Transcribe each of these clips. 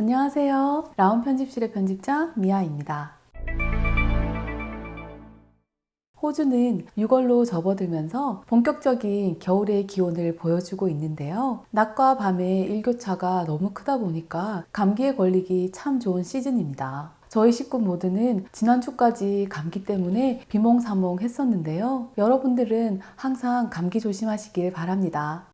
안녕하세요. 라운 편집실의 편집장 미아입니다. 호주는 6월로 접어들면서 본격적인 겨울의 기온을 보여주고 있는데요. 낮과 밤의 일교차가 너무 크다 보니까 감기에 걸리기 참 좋은 시즌입니다. 저희 식구 모두는 지난주까지 감기 때문에 비몽사몽 했었는데요. 여러분들은 항상 감기 조심하시길 바랍니다.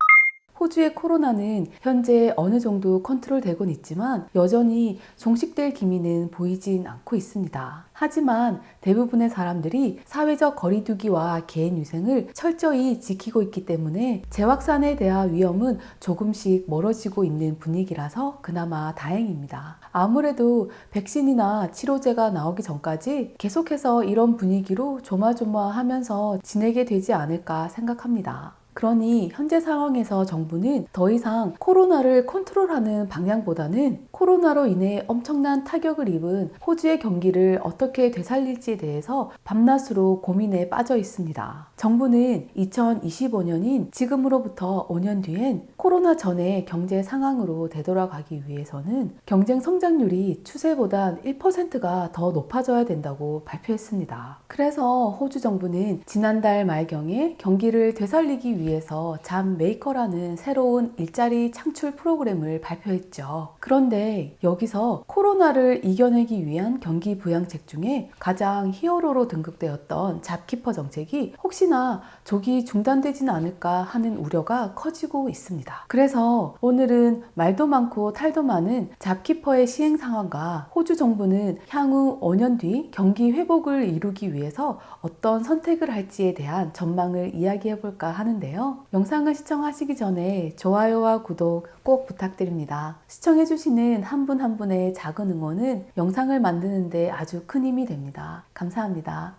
호주의 코로나는 현재 어느 정도 컨트롤되곤 있지만 여전히 종식될 기미는 보이진 않고 있습니다. 하지만 대부분의 사람들이 사회적 거리두기와 개인 위생을 철저히 지키고 있기 때문에 재확산에 대한 위험은 조금씩 멀어지고 있는 분위기라서 그나마 다행입니다. 아무래도 백신이나 치료제가 나오기 전까지 계속해서 이런 분위기로 조마조마하면서 지내게 되지 않을까 생각합니다. 그러니 현재 상황에서 정부는 더 이상 코로나를 컨트롤하는 방향보다는 코로나로 인해 엄청난 타격을 입은 호주의 경기를 어떻게 되살릴지에 대해서 밤낮으로 고민에 빠져 있습니다. 정부는 2025년인 지금으로부터 5년 뒤엔 코로나 전의 경제 상황으로 되돌아가기 위해서는 경쟁 성장률이 추세보단 1%가 더 높아져야 된다고 발표했습니다. 그래서 호주 정부는 지난달 말경에 경기를 되살리기 위해 서 잠 메이커라는 새로운 일자리 창출 프로그램을 발표했죠. 그런데 여기서 코로나를 이겨내기 위한 경기 부양책 중에 가장 히어로로 등극되었던 잡키퍼 정책이 혹시나 조기 중단되지는 않을까 하는 우려가 커지고 있습니다. 그래서 오늘은 말도 많고 탈도 많은 잡키퍼의 시행 상황과 호주 정부는 향후 5년 뒤 경기 회복을 이루기 위해서 어떤 선택을 할지에 대한 전망을 이야기해 볼까 하는데요. 영상을 시청하시기 전에 좋아요와 구독 꼭 부탁드립니다. 시청해주시는 한분한 분의 작은 응원은 영상을 만드는데 아주 큰 힘이 됩니다. 감사합니다.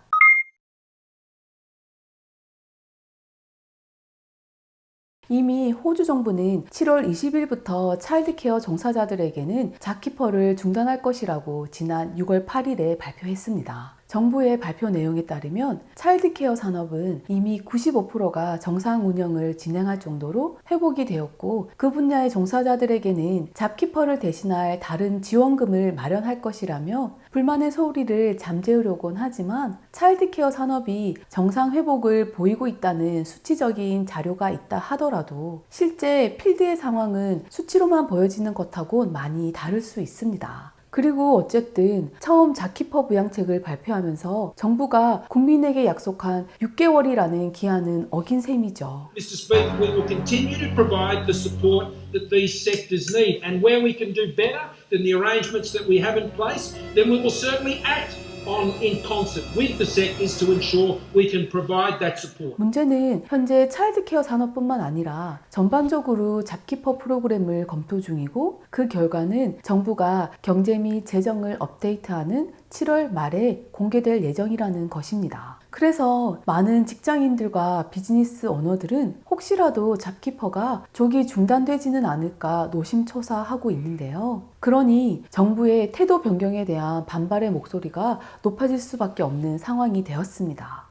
이미 호주 정부는 7월 20일부터 차일드케어 종사자들에게는 자키퍼를 중단할 것이라고 지난 6월 8일에 발표했습니다. 정부의 발표 내용에 따르면 차일드케어 산업은 이미 95%가 정상 운영을 진행할 정도로 회복이 되었고 그 분야의 종사자들에게는 잡키퍼를 대신할 다른 지원금을 마련할 것이라며 불만의 소리를 잠재우려곤 하지만 차일드케어 산업이 정상 회복을 보이고 있다는 수치적인 자료가 있다 하더라도 실제 필드의 상황은 수치로만 보여지는 것하고는 많이 다를 수 있습니다. 그리고 어쨌든 처음 자키퍼 부양책을 발표하면서 정부가 국민에게 약속한 6개월이라는 기한은 어긴 셈이죠. Mr. Speaker, we will continue to provide the support that these sectors need. And where we can do better than the arrangements that we have in place, then we will certainly act on in concert with the sectors to ensure we can provide that support. 문제는 현재 차일드케어 산업뿐만 아니라 전반적으로 잡키퍼 프로그램을 검토 중이고 그 결과는 정부가 경제 및 재정을 업데이트하는 7월 말에 공개될 예정이라는 것입니다. 그래서 많은 직장인들과 비즈니스 오너들은 혹시라도 잡키퍼가 조기 중단되지는 않을까 노심초사하고 있는데요. 그러니 정부의 태도 변경에 대한 반발의 목소리가 높아질 수밖에 없는 상황이 되었습니다.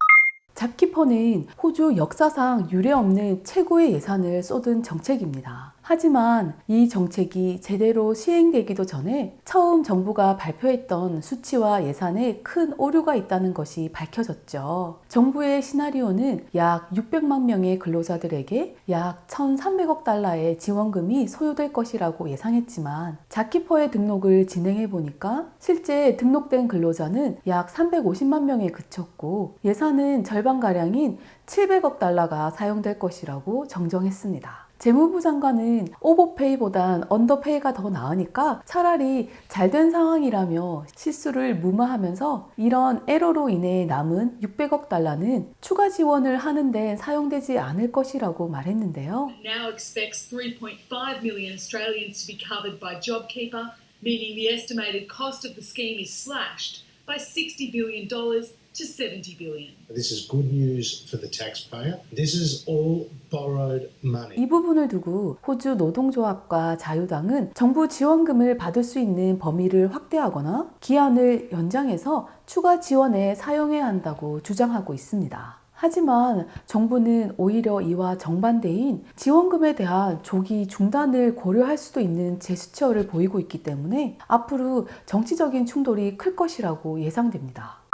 잡키퍼는 호주 역사상 유례 없는 최고의 예산을 쏟은 정책입니다. 하지만 이 정책이 제대로 시행되기도 전에 처음 정부가 발표했던 수치와 예산에 큰 오류가 있다는 것이 밝혀졌죠. 정부의 시나리오는 약 600만 명의 근로자들에게 약 1,300억 달러의 지원금이 소요될 것이라고 예상했지만 자키퍼의 등록을 진행해 보니까 실제 등록된 근로자는 약 350만 명에 그쳤고 예산은 절반가량인 700억 달러가 사용될 것이라고 정정했습니다. 재무부 장관은 오버페이보단 언더페이가 더 나으니까 차라리 잘 된 상황이라며 실수를 무마하면서 이런 에러로 인해 남은 600억 달러는 추가 지원을 하는데 사용되지 않을 것이라고 말했는데요. now expects 3.5 million Australians to be covered by JobKeeper, meaning the estimated cost of the scheme is slashed by $60 billion to 70 billion. This is good news for the taxpayer. This is all borrowed money. 이 부분을 두고 호주 노동조합과 자유당은 정부 지원금을 받을 수 있는 범위를 확대하거나 기한을 연장해서 추가 지원에 사용해야 한다고 주장하고 있습니다. 하지만 정부는 오히려 이와 정반대인 지원금에 대한 조기 중단을 고려할 수도 있는 제스처를 보이고 있기 때문에 앞으로 정치적인 충돌이 클 것이라고 예상됩니다.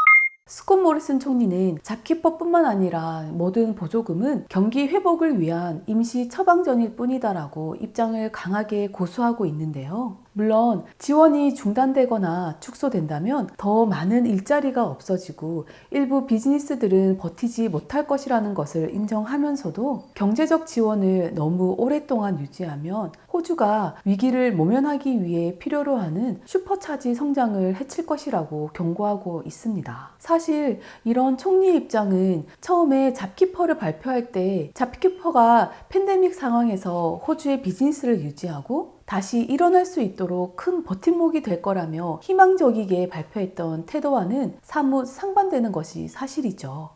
스콧 모리슨 총리는 잡기법뿐만 아니라 모든 보조금은 경기 회복을 위한 임시 처방전일 뿐이다라고 입장을 강하게 고수하고 있는데요. 물론 지원이 중단되거나 축소된다면 더 많은 일자리가 없어지고 일부 비즈니스들은 버티지 못할 것이라는 것을 인정하면서도 경제적 지원을 너무 오랫동안 유지하면 호주가 위기를 모면하기 위해 필요로 하는 슈퍼차지 성장을 해칠 것이라고 경고하고 있습니다. 사실 이런 총리의 입장은 처음에 잡키퍼를 발표할 때 잡키퍼가 팬데믹 상황에서 호주의 비즈니스를 유지하고 다시 일어날 수 있도록 큰 버팀목이 될 거라며 희망적이게 발표했던 태도와는 사뭇 상반되는 것이 사실이죠.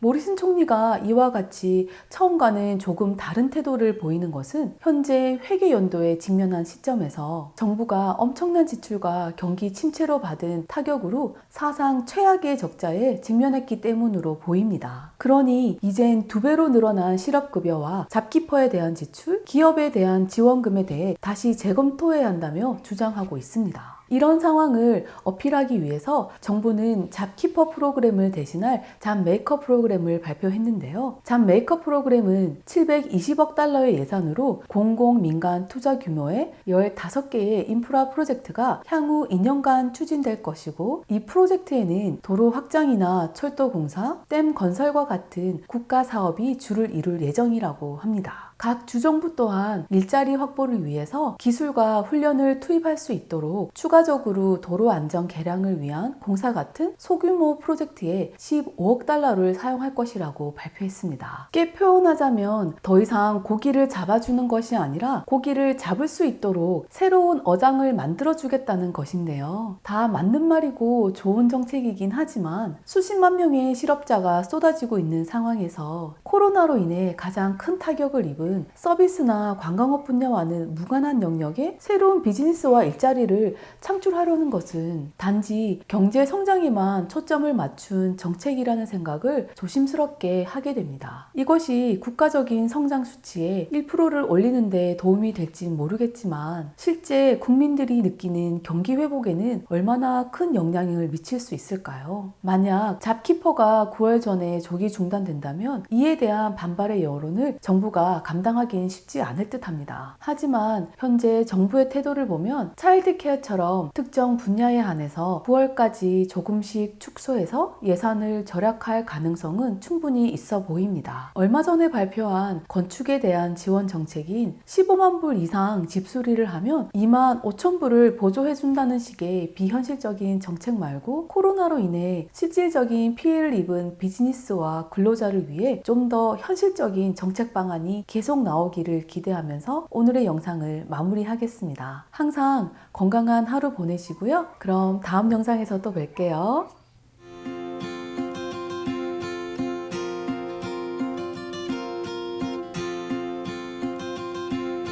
모리슨 총리가 이와 같이 처음과는 조금 다른 태도를 보이는 것은 현재 회계 연도에 직면한 시점에서 정부가 엄청난 지출과 경기 침체로 받은 타격으로 사상 최악의 적자에 직면했기 때문으로 보입니다. 그러니 이젠 두 배로 늘어난 실업급여와 잡키퍼에 대한 지출, 기업에 대한 지원금에 대해 다시 재검토해야 한다며 주장하고 있습니다. 이런 상황을 어필하기 위해서 정부는 잡키퍼 프로그램을 대신할 잡 메이커 프로그램을 발표했는데요. 잡 메이커 프로그램은 720억 달러의 예산으로 공공 민간 투자 규모의 15개의 인프라 프로젝트가 향후 2년간 추진될 것이고 이 프로젝트에는 도로 확장이나 철도 공사, 댐 건설과 같은 국가 사업이 주를 이룰 예정이라고 합니다. 각 주정부 또한 일자리 확보를 위해서 기술과 훈련을 투입할 수 있도록 추가적으로 도로 안전 개량을 위한 공사 같은 소규모 프로젝트에 15억 달러를 사용할 것이라고 발표했습니다. 쉽게 표현하자면 더 이상 고기를 잡아주는 것이 아니라 고기를 잡을 수 있도록 새로운 어장을 만들어주겠다는 것인데요. 다 맞는 말이고 좋은 정책이긴 하지만 수십만 명의 실업자가 쏟아지고 있는 상황에서 코로나로 인해 가장 큰 타격을 입은 서비스나 관광업 분야와는 무관한 영역에 새로운 비즈니스와 일자리를 창출하려는 것은 단지 경제 성장에만 초점을 맞춘 정책이라는 생각을 조심스럽게 하게 됩니다. 이것이 국가적인 성장 수치에 1%를 올리는데 도움이 될진 모르겠지만 실제 국민들이 느끼는 경기 회복에는 얼마나 큰 영향을 미칠 수 있을까요? 만약 잡키퍼가 9월 전에 조기 중단된다면 이에 대한 반발의 여론을 정부가 감당 하기는 쉽지 않을 듯 합니다. 하지만 현재 정부의 태도를 보면 차일드 케어처럼 특정 분야에 한해서 9월까지 조금씩 축소해서 예산을 절약할 가능성은 충분히 있어 보입니다. 얼마 전에 발표한 건축에 대한 지원 정책인 15만 불 이상 집수리를 하면 2만 5천 불을 보조해준다는 식의 비현실적인 정책 말고 코로나로 인해 실질적인 피해를 입은 비즈니스와 근로자를 위해 좀 더 현실적인 정책 방안이 계속 나오기를 기대하면서 오늘의 영상을 마무리하겠습니다. 항상 건강한 하루 보내시고요. 그럼 다음 영상에서 또 뵐게요.